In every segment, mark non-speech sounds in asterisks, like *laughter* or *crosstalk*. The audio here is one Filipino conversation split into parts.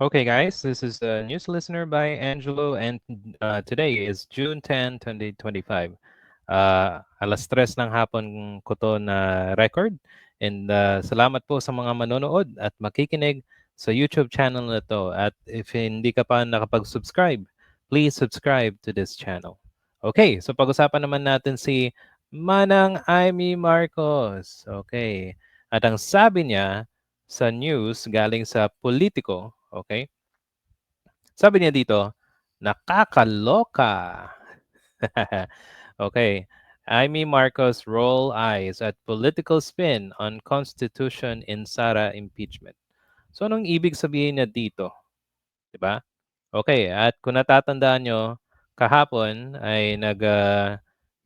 Okay, guys, this is a news listener by Angelo, and uh, today is June 10, 2025. Uh, alas tres ng hapon ko to na record. And uh, salamat po sa mga manonood at makikinig sa YouTube channel na to. At if hindi ka pa nakapag-subscribe, please subscribe to this channel. Okay, so pag-usapan naman natin si Manang Amy Marcos. Okay. At ang sabi niya sa news galing sa Politico, okay? Sabi niya dito, nakakaloka. *laughs* okay. Amy Marcos roll eyes at political spin on Constitution in Sara impeachment. So anong ibig sabihin niya dito? 'Di ba? Okay, at kung natatandaan nyo, kahapon ay nag uh,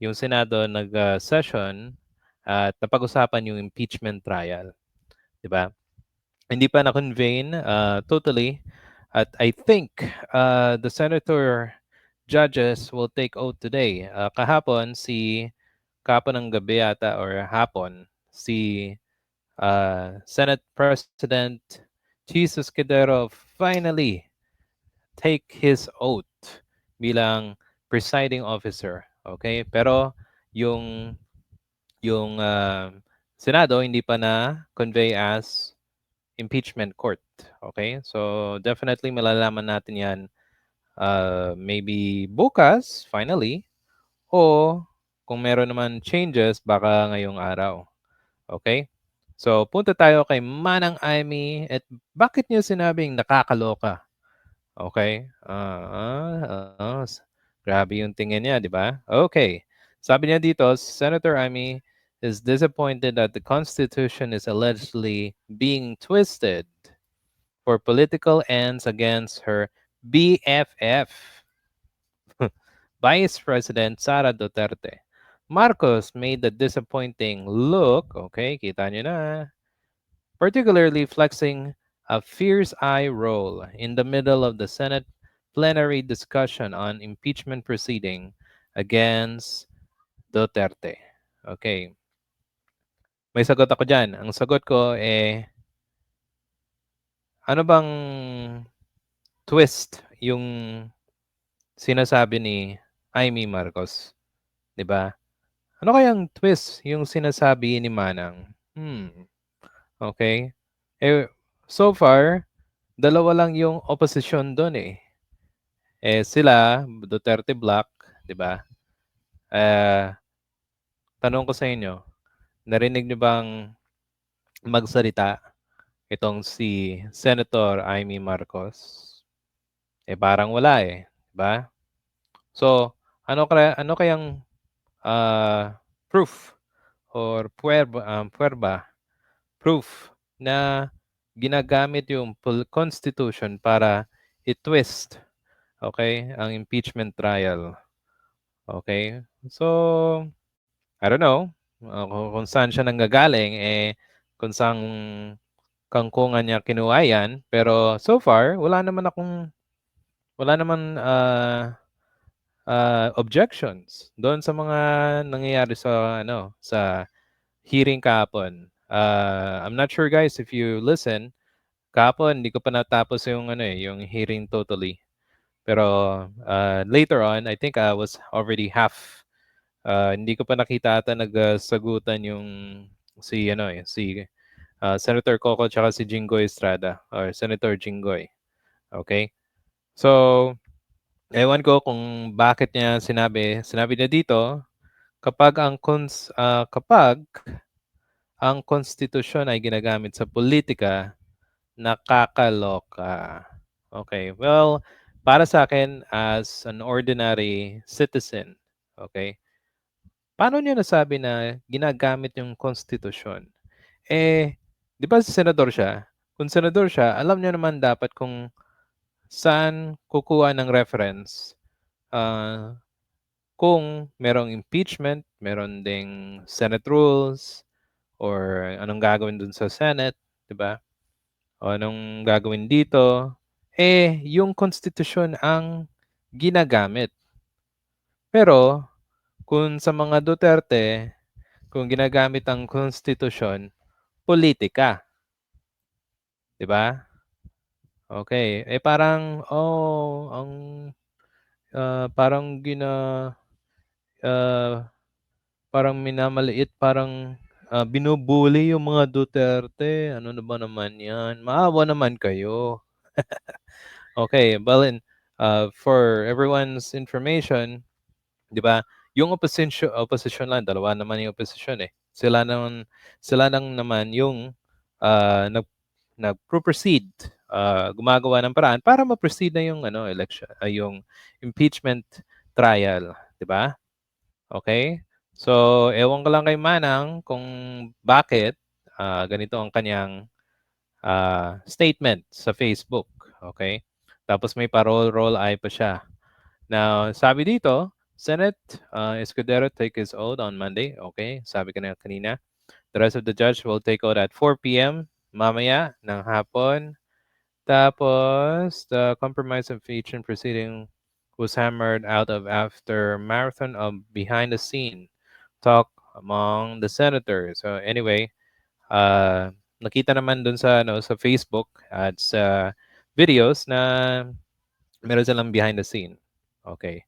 yung Senado nag-session uh, at napag-usapan yung impeachment trial. 'Di ba? Hindi pa na-convene uh, totally at I think uh, the senator judges will take oath today. Uh, kahapon si kahapon ng gabi yata or hapon si uh, Senate President Jesus Cordero finally take his oath bilang presiding officer. Okay? Pero yung yung uh, Senado hindi pa na convey as impeachment court. Okay? So definitely malalaman natin 'yan uh, maybe bukas finally o kung meron naman changes baka ngayong araw. Okay? So punta tayo kay Manang Amy at bakit niyo sinabing nakakaloka? Okay? Uh, uh, uh, grabe yung tingin niya, di ba? Okay. Sabi niya dito, Senator Amy is disappointed that the Constitution is allegedly being twisted for political ends against her BFF, *laughs* Vice President Sara Duterte. Marcos made the disappointing look, okay, kita nyo na, particularly flexing a fierce eye roll in the middle of the Senate plenary discussion on impeachment proceeding against Duterte. Okay. May sagot ako dyan. Ang sagot ko eh, ano bang twist yung sinasabi ni Amy Marcos? 'Di ba? Ano kayang twist yung sinasabi ni Manang? Hmm. Okay. Eh, so far, dalawa lang yung opposition doon eh. Eh sila, Duterte Black, 'di ba? Eh, tanong ko sa inyo, narinig niyo bang magsalita itong si Senator Amy Marcos? Eh parang wala eh, 'di ba? So, ano kaya ano kayang uh, proof or puerba, um, puerba proof na ginagamit yung constitution para i-twist okay ang impeachment trial okay so I don't know uh, kung, saan siya nanggagaling, eh, kung saan kangkungan niya kinuha yan. Pero so far, wala naman akong, wala naman uh, uh, objections doon sa mga nangyayari sa, ano, sa hearing kahapon. Uh, I'm not sure guys if you listen, kahapon hindi ko pa natapos yung ano eh, yung hearing totally. Pero uh, later on, I think I was already half Uh, hindi ko pa nakita ata nagsagutan yung si ano eh, si uh, Senator Coco tsaka si Jinggoy Estrada or Senator Jinggoy. Okay? So, ewan ko kung bakit niya sinabi, sinabi niya dito, kapag ang cons, uh, kapag ang konstitusyon ay ginagamit sa politika, nakakaloka. Okay, well, para sa akin as an ordinary citizen, okay, Paano niya nasabi na ginagamit yung konstitusyon? Eh, di ba senador siya? Kung senador siya, alam niya naman dapat kung saan kukuha ng reference uh, kung merong impeachment, meron ding Senate rules, or anong gagawin dun sa Senate, di ba? O anong gagawin dito. Eh, yung konstitusyon ang ginagamit. Pero, kung sa mga Duterte, kung ginagamit ang konstitusyon, politika. 'Di ba? Okay, eh, parang, oh, ang, ah, parang gina ah, parang minamaliit, parang, ah, binu-bully yung mga Duterte. Ano na ba naman 'yan, maawa naman kayo. *laughs* Okay, well, uh, for everyone's information, 'di ba, yung opposition opposition lang, dalawa naman yung opposition, eh. Sila naman sila lang naman yung, ah, nag nagpo-proceed, ah, gumagawa ng paraan para ma-proceed na yung ano, election ay yung impeachment trial, 'di ba? Okay? So, ewan ko lang kay Manang kung bakit, ah, ganito ang kanyang, ah, statement sa Facebook, okay? Tapos may pa-roll-roll eye pa siya. Now, sabi dito, Senate, uh, Escudero take his oath on Monday. Okay, sabi ko na kanina. The rest of the judge will take oath at 4 p.m. mamaya ng hapon. Tapos, the compromise of impeachment proceeding was hammered out of after marathon of behind the scene talk among the senators. So anyway, uh, nakita naman dun sa ano sa Facebook at sa videos na meron silang behind the scene. Okay.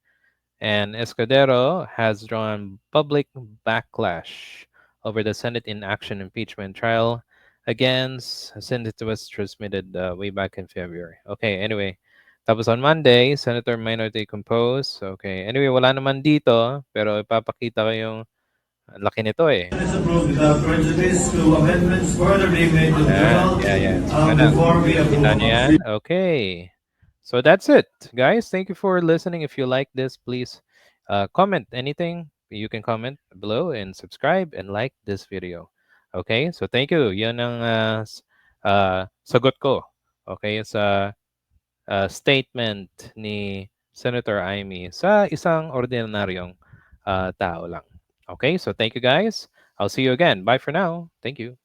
And Escudero has drawn public backlash over the Senate inaction impeachment trial against since it was transmitted uh, way back in February. Okay, anyway. Tapos on Monday, Senator Minority Compose. Okay, anyway, wala naman dito, pero ipapakita ko yung laki nito eh. Is approved without prejudice to amendments further being made to the bill. yeah, yeah. Um, before we approve. Okay. So that's it, guys. Thank you for listening. If you like this, please uh, comment anything. You can comment below and subscribe and like this video. Okay? So thank you. Yan ang uh, uh, sagot ko. Okay? Sa uh, statement ni Senator Amy sa isang ordinaryong uh, tao lang. Okay? So thank you guys. I'll see you again. Bye for now. Thank you.